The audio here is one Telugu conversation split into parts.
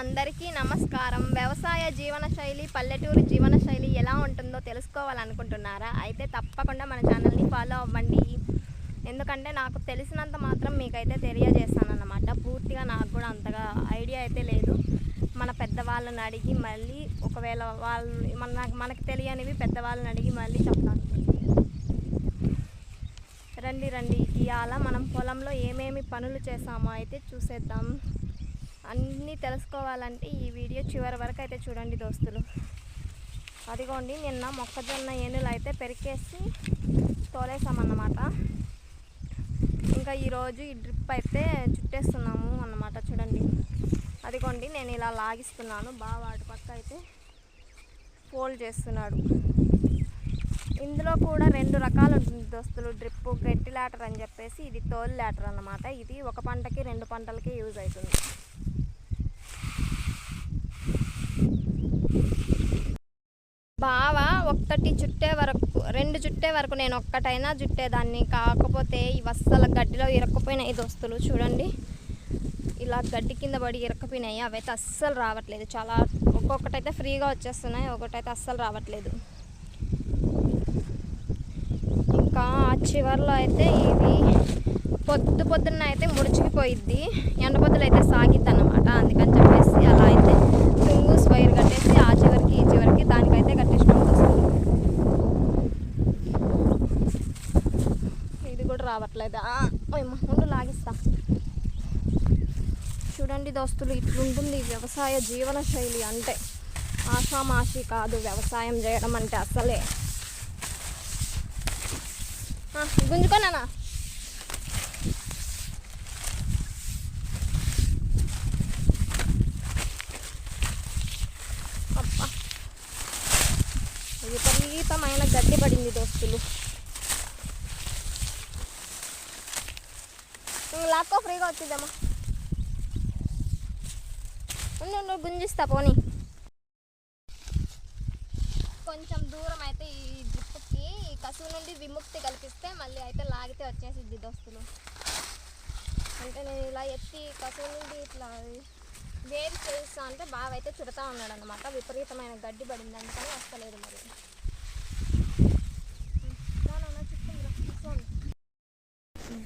అందరికీ నమస్కారం. వ్యవసాయ జీవన శైలి పల్లెటూరు జీవన శైలి ఎలా ఉంటుందో తెలుసుకోవాలనుకుంటున్నారా? అయితే తప్పకుండా మన ఛానల్ని ఫాలో అవ్వండి. ఎందుకంటే నాకు తెలిసినంత మాత్రం మీకైతే తెలియజేస్తాను అన్నమాట పూర్తిగా నాకు కూడా అంతగా ఐడియా అయితే లేదు. మన పెద్దవాళ్ళని అడిగి మళ్ళీ ఒకవేళ వాళ్ళు మన మనకు తెలియనివి పెద్దవాళ్ళని అడిగి మళ్ళీ చెప్తాను. రండి రండి. ఇవాళ మనం పొలంలో ఏమేమి పనులు చేసామో అయితే చూసేద్దాం. అన్నీ తెలుసుకోవాలంటే ఈ వీడియో చివరి వరకు అయితే చూడండి దోస్తులు. అదిగోండి నిన్న మొక్కజొన్న ఏనులు అయితే పెరికేసి తోలేసామన్నమాట. ఇంకా ఈరోజు ఈ డ్రిప్ అయితే చుట్టేస్తున్నాము అన్నమాట చూడండి. అదిగోండి నేను ఇలా లాగిస్తున్నాను బాగా వాటి పక్క అయితే ఫోల్డ్ చేస్తున్నాడు. ఇందులో కూడా రెండు రకాలు ఉంటుంది దోస్తులు డ్రిప్ గట్టి లాటర్ అని చెప్పేసి ఇది తోలు లాటర్ అన్నమాట ఇది ఒక పంటకి రెండు పంటలకి యూజ్ అవుతుంది. బావా ఒక్కటి చుట్టే వరకు రెండు చుట్టే వరకు నేను ఒక్కటైనా చుట్టేదాన్ని కాకపోతే ఈ వస్తల గడ్డిలో ఇరక్కపోయినాయి. దోస్తులు చూడండి. ఇలా గడ్డి కింద పడి ఇరక్కపోయినాయి. అవైతే అస్సలు రావట్లేదు. చాలా ఒక్కొక్కటైతే ఫ్రీగా వచ్చేస్తున్నాయి. ఒకటైతే అస్సలు రావట్లేదు. ఇంకా ఆ చివర్లో అయితే ఇది పొద్దు పొద్దున్న అయితే ముడుచుకుపోయిద్ది. ఎండ పొద్దులు అయితే సాగిద్ది అనమాట అందుకని చెప్పేసి అలా అయితే తుంగు స్వైర్ కట్టేసి ఆ చివరికి ఈ చివరికి దానికైతే కట్టేసినాం వస్తుంది ఇది కూడా రావట్లేదా. ముందు లాగిస్తా. చూడండి దోస్తులు ఇట్లుంటుంది వ్యవసాయ జీవన శైలి అంటే ఆషామాషి కాదు వ్యవసాయం చేయడం అంటే అసలే. గుంజుకోనా అబ్బా. విపరీతమైన గడ్డి పడింది దోస్తులు. లాక్కో ఫ్రీగా వచ్చిద్దామా? ఉండు నువ్వు గుంజిస్తా పోనీ కొంచెం దూరం అయితే ఈ జిప్పుకి పశువు నుండి విముక్తి కల్పిస్తే మళ్ళీ అయితే లాగితే వచ్చేసిద్ది దోస్తులు అంటే నేను ఇలా ఎత్తి కసువు నుండి ఇట్లా వేరు చేస్తా అంటే బాగా అయితే చుడతా ఉన్నాడు అనమాట విపరీతమైన గడ్డి పడింది. అందుకని వస్తలేదు మరి. రా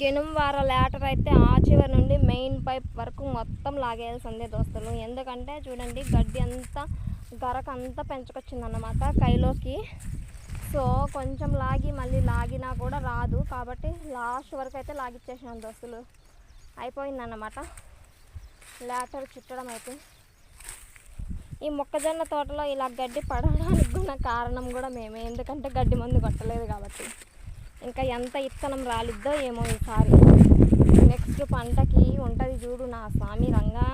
గెనుం వార లేటర్ అయితే ఆ చివరి నుండి మెయిన్ పైప్ వరకు మొత్తం లాగేయాల్సిందే దోస్తులు. ఎందుకంటే చూడండి గడ్డి అంతా గరక అంతా పెంచుకొచ్చిందన్నమాట. కైలోకి సో కొంచెం లాగి మళ్ళీ లాగినా కూడా రాదు. కాబట్టి లాస్ట్ వరకు అయితే లాగిచ్చేసాను దోస్తులు. అయిపోయిందన్నమాట. లేటర్ చుట్టడం అయితే. ఈ మొక్కజొన్న తోటలో ఇలా గడ్డి పడడానికి కూడా కారణం కూడా మేమే. ఎందుకంటే గడ్డి మందు కొట్టలేదు కాబట్టి. ఇంకా ఎంత ఇత్తనం రాలిద్దో ఏమో ఈసారి. నెక్స్ట్ పంటకి ఉంటుంది చూడు నా స్వామి రంగా.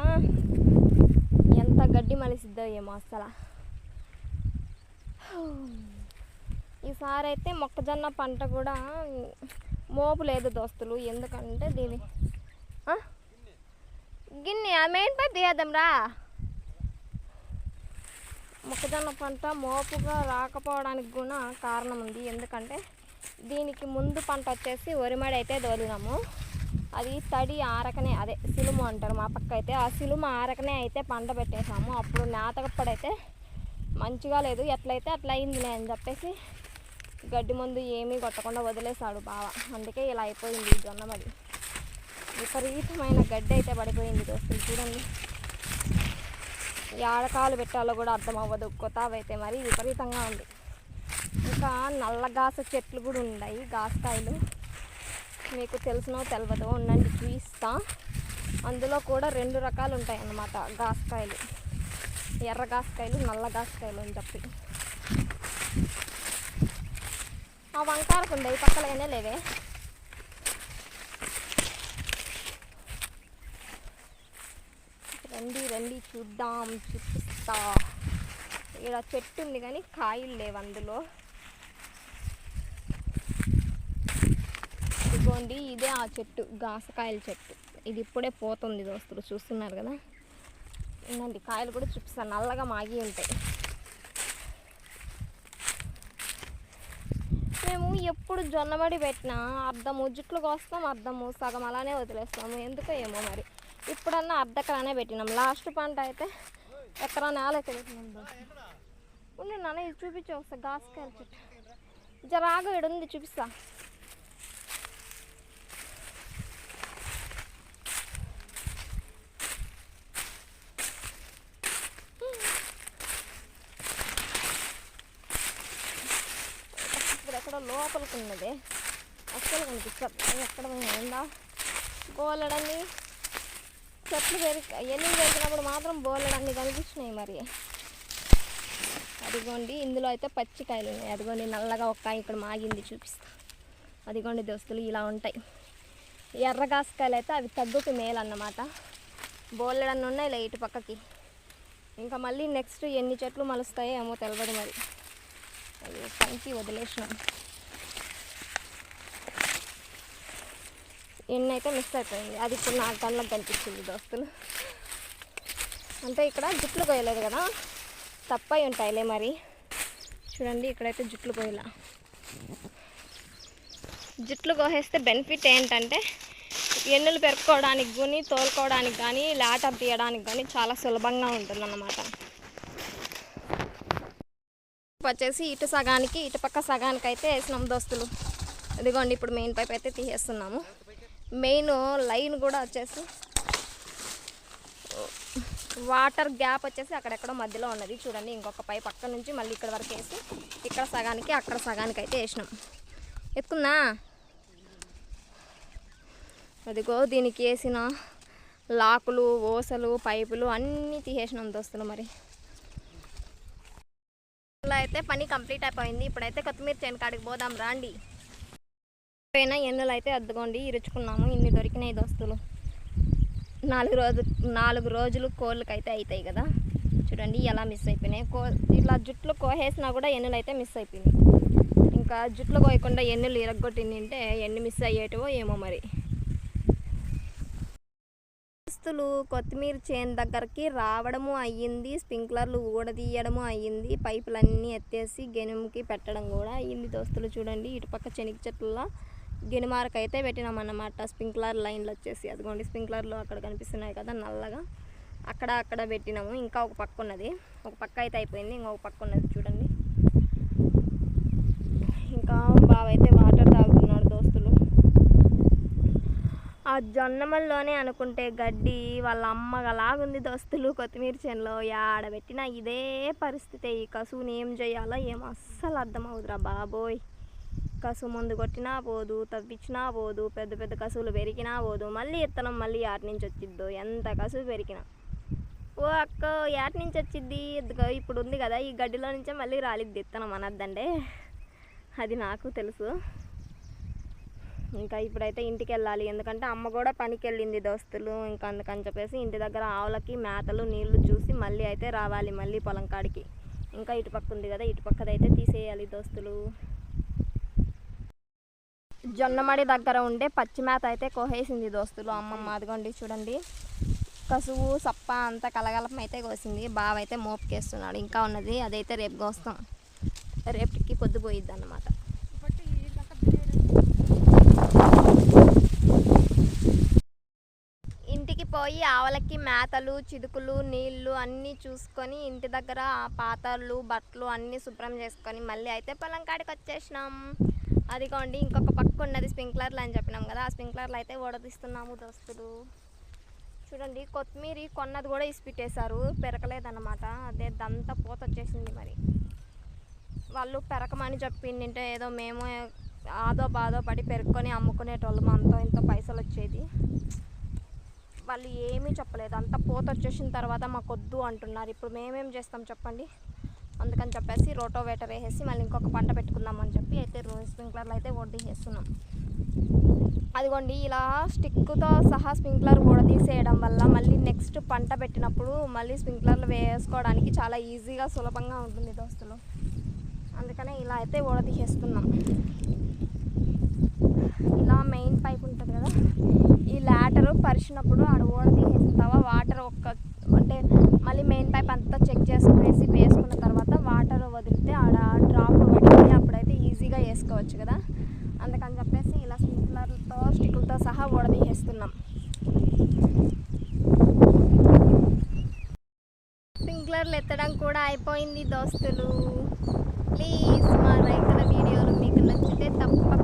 ఎంత గడ్డి మలిసిద్దో ఏమో అసలు. ఈసారి అయితే మొక్కజొన్న పంట కూడా మోపు లేదు దోస్తులు. ఎందుకంటే దీని గిన్నె ఆ మెయిన్ పై తీయద్దాంరా మొక్కజొన్న పంట మోపుగా రాకపోవడానికి కూడా కారణం ఉంది. ఎందుకంటే దీనికి ముందు పంట వచ్చేసి వరిమడి అయితే దోలినాము అది తడి ఆరకనే అదే సిలుము అంటారు మా పక్క అయితే ఆ సిలుము ఆరకనే అయితే పంట పెట్టేసాము అప్పుడు నేతకప్పుడైతే మంచిగా లేదు. ఎట్లయితే అట్లా అయిందిలే అని చెప్పేసి గడ్డి మందు ఏమీ కొట్టకుండా వదిలేశాడు బావ. అందుకే ఇలా అయిపోయింది జొన్న జొన్నమడి విపరీతమైన గడ్డి అయితే పడిపోయింది దోస్తులు చూడండి. ఏడకాలు పెట్టాలో కూడా అర్థం అవ్వదు కొత్తవైతే మరి విపరీతంగా ఉంది. ఇంకా నల్లగాస చెట్లు కూడా ఉన్నాయి గాసకాయలు మీకు తెలిసినో తెలియదో ఉండండి చూపిస్తా అందులో కూడా రెండు రకాలు ఉంటాయి అన్నమాట గాసకాయలు ఎర్ర గాసకాయలు నల్ల గాసకాయలు అని చెప్పి. ఆ వంకారకు ఉండే ఈ పక్కలైనా లేవే. రండి రండి చూద్దాం చూపిస్తా. ఇక్కడ చెట్టు ఉంది కానీ కాయలు లేవు అందులో. ఇదిగోండి ఇదే ఆ చెట్టు గాసకాయల చెట్టు. ఇది ఇప్పుడే పోతుంది దోస్తులు చూస్తున్నారు కదా? ఉందండి కాయలు కూడా చూపిస్తాను నల్లగా మాగి ఉంటాయి. మేము ఎప్పుడు జొన్నమడి పెట్టినా అర్ధము జుట్లు కోస్తాం అర్ధము సగం అలానే వదిలేస్తాము ఎందుకో ఏమో మరి. ఇప్పుడన్నా అర్ధకరానే పెట్టినాం. లాస్ట్ పంట అయితే ఎకరా నేల ఎక్కడ పెట్టినాం నాన్న ఇది చూపించు ఒకసారి. గాసుకాయలు చెట్టు. జరాగా ఇడుంది ఉంది చూపిస్తా ఇప్పుడు ఎక్కడ లోపలికి ఉన్నది అస్సలు కనిపించదు ఎక్కడ ఉందా బోలెడన్ని చెట్లు పెరిగి ఎన్ని పెరిగినప్పుడు మాత్రం బోలెడన్ని కనిపిస్తున్నాయి మరి. అదిగోండి ఇందులో అయితే పచ్చికాయలు ఉన్నాయి. అదిగోండి నల్లగా ఒక కాయ ఇక్కడ మాగింది చూపిస్తా. అదిగోండి దోస్తులు ఇలా ఉంటాయి. ఎర్రగాసకాయలు అయితే అవి తగ్గుకి మేలన్నమాట. బోలెడన్ని ఉన్నాయి లైట్ పక్కకి. ఇంకా మళ్ళీ నెక్స్ట్ ఎన్ని చెట్లు మలుస్తాయో ఏమో తెలియదు మరి. అది పనికి వదిలేసినాం. ఎన్ని అయితే మిస్ అయిపోయింది. అది ఇప్పుడు నా కళ్ళకు కనిపించింది దోస్తులు. అంటే ఇక్కడ జుట్లు కోయలేదు కదా? తప్పై ఉంటాయిలే మరి. చూడండి ఇక్కడైతే జుట్లు కోయలా జుట్లు కోసేస్తే బెనిఫిట్ ఏంటంటే ఎన్నులు పెరుక్కోవడానికి కానీ తోలుకోవడానికి కానీ లాటర్ తీయడానికి కానీ చాలా సులభంగా ఉంటుందన్నమాట. వచ్చేసి ఇటు సగానికి ఇటు పక్క సగానికి అయితే వేసినాం దోస్తులు. ఇదిగోండి ఇప్పుడు మెయిన్ పైప్ అయితే తీసేస్తున్నాము. మెయిన్ లైన్ కూడా వచ్చేసి వాటర్ గ్యాప్ వచ్చేసి అక్కడెక్కడో మధ్యలో ఉన్నది. చూడండి ఇంకొక పైప్ అక్కడ నుంచి మళ్ళీ ఇక్కడ వరకు వేసి ఇక్కడ సగానికి అక్కడ సగానికి అయితే వేసినాం. ఎత్తుకుందా? అదిగో దీనికి వేసిన లాకులు ఓసలు పైపులు అన్నీ తీసేసినాం దోస్తులు మరి. అయితే పని కంప్లీట్ అయిపోయింది. ఇప్పుడైతే కొత్తిమీర చేయని కాడికి పోదాం రాండి. పైన ఎన్నులు అయితే అద్దుకోండి ఇరుచుకున్నాము ఇన్ని దొరికినాయి దోస్తులు. నాలుగు రోజు నాలుగు రోజులు కోళ్ళకి అయితే అవుతాయి కదా. చూడండి ఎలా మిస్ అయిపోయినాయి. కో ఇట్లా జుట్లు కోసేసినా కూడా ఎన్నులు అయితే మిస్ అయిపోయినాయి. ఇంకా జుట్లు కోయకుండా ఎన్నులు ఇరగొట్టింది అంటే ఎన్ని మిస్ అయ్యేటివో ఏమో మరి. దోస్తులు కొత్తిమీర చేను దగ్గరికి రావడము అయ్యింది స్ప్రింక్లర్లు ఊడదీయడము అయ్యింది పైపులన్నీ ఎత్తేసి గెనుముకి పెట్టడం కూడా అయ్యింది దోస్తులు. చూడండి ఇటుపక్క శనగ చెట్లలో గినిమార్క్ అయితే పెట్టినామన్నమాట. స్ప్రింక్లర్ లైన్లు వచ్చేసి అదిగోండి స్ప్రింక్లర్లు అక్కడ కనిపిస్తున్నాయి కదా నల్లగా. అక్కడ అక్కడ పెట్టినాము. ఇంకా ఒక పక్క ఉన్నది. ఒక పక్క అయితే అయిపోయింది. ఇంకొక పక్క ఉన్నది చూడండి. ఇంకా బావ అయితే వాటర్ తాగుతున్నాడు దోస్తులు. ఆ జొన్నమల్లోనే అనుకుంటే గడ్డి వాళ్ళ అమ్మగలాగుంది దోస్తులు. కొత్తిమీర చేనులో ఆడబెట్టినా ఇదే పరిస్థితి. ఈ కసువుని ఏం చేయాలో ఏం అస్సలు అర్థం బాబోయ్. కసు ముందు కొట్టినా పోదు తవ్వించినా పోదు పెద్ద పెద్ద కసువులు పెరిగినా పోదు. మళ్ళీ ఇత్తనం మళ్ళీ ఆటి నుంచి వచ్చిద్దో ఎంత కసువు పెరిగినా. ఓ అక్క యాటి నుంచి వచ్చిద్ది. ఇప్పుడు ఉంది కదా ఈ గడ్డిలో నుంచే మళ్ళీ రాలిద్ది ఇత్తనం అనద్దండే అది నాకు తెలుసు. ఇంకా ఇప్పుడైతే ఇంటికి వెళ్ళాలి ఎందుకంటే అమ్మ కూడా పనికి వెళ్ళింది దోస్తులు. ఇంకా అందుకని చెప్పేసి ఇంటి దగ్గర ఆవులకి మేతలు నీళ్ళు చూసి మళ్ళీ అయితే రావాలి మళ్ళీ పొలం కాడికి. ఇంకా ఇటుపక్క ఉంది కదా ఇటుపక్కదైతే తీసేయాలి దోస్తులు. జొన్నమడి దగ్గర ఉండే పచ్చి మేత అయితే కోసేసింది దోస్తులు. అమ్మమ్మ అదిగోండి చూడండి. కసువు సప్ప అంతా కలగలపం అయితే కోసింది. బావ అయితే మోపుకేస్తున్నాడు. ఇంకా ఉన్నది అదైతే రేపు కోస్తాం. రేపటికి పొద్దుపోయిద్ది అన్నమాట. ఇంటికి పోయి ఆవులకి మేతలు చిదుకులు నీళ్ళు అన్నీ చూసుకొని ఇంటి దగ్గర ఆ బట్టలు అన్నీ శుభ్రం చేసుకొని మళ్ళీ అయితే పొలం కాడికి వచ్చేసినాం. అదిగోండి ఇంకొక పక్క ఉన్నది స్ప్రింక్లర్లు అని చెప్పినాం కదా ఆ స్ప్రింక్లర్లు అయితే ఓడదీస్తున్నాము దోస్తులు. చూడండి కొత్తిమీర కొన్నది కూడా ఇసిపెట్టేశారు పెరకలేదన్నమాట. అదే దంతా పూత వచ్చేసింది మరి. వాళ్ళు పెరకమని చెప్పిండింటే ఏదో మేము ఆదో బాధో పడి పెరుక్కొని అమ్ముకునేటోళ్ళం అంతో ఇంత పైసలు వచ్చేది. వాళ్ళు ఏమీ చెప్పలేదు అంత పూత వచ్చేసిన తర్వాత మాకొద్దు అంటున్నారు. ఇప్పుడు మేమేం చేస్తాం చెప్పండి? అందుకని చెప్పేసి రోటోవేటర్ వేసేసి మళ్ళీ ఇంకొక పంట పెట్టుకుందామని చెప్పి అయితే రో- స్ప్రింక్లర్లు అయితే ఓడదీసేస్తున్నాం అదిగోండి ఇలా స్టిక్తో సహా స్ప్రింక్లర్ తీసేయడం వల్ల మళ్ళీ నెక్స్ట్ పంట పెట్టినప్పుడు మళ్ళీ స్ప్రింక్లర్లు వేసుకోవడానికి చాలా ఈజీగా సులభంగా ఉంటుంది దోస్తులు. అందుకనే ఇలా అయితే ఓడదీసేస్తున్నాం ఇలా మెయిన్ పైప్ ఉంటుంది కదా ఈ లాటర్ పరిచినప్పుడు ఆడ ఓడదీసేస్తావా వాటర్ ఒక్క అంటే మళ్ళీ మెయిన్ పైప్ అంతా చెక్ చేసుకునేసి వేసుకున్న తర్వాత వాటర్ వదిలితే ఆడ డ్రాప్ పడుతుంది అప్పుడైతే ఈజీగా వేసుకోవచ్చు కదా. అందుకని చెప్పేసి ఇలా స్ప్రింక్లర్తో స్టిక్లతో సహా వడదీసేస్తున్నాం స్ప్రింక్లర్లు ఎత్తడం కూడా అయిపోయింది దోస్తులు. ప్లీజ్ మా రైతుల వీడియోలు మీకు నచ్చితే తప్పకుండా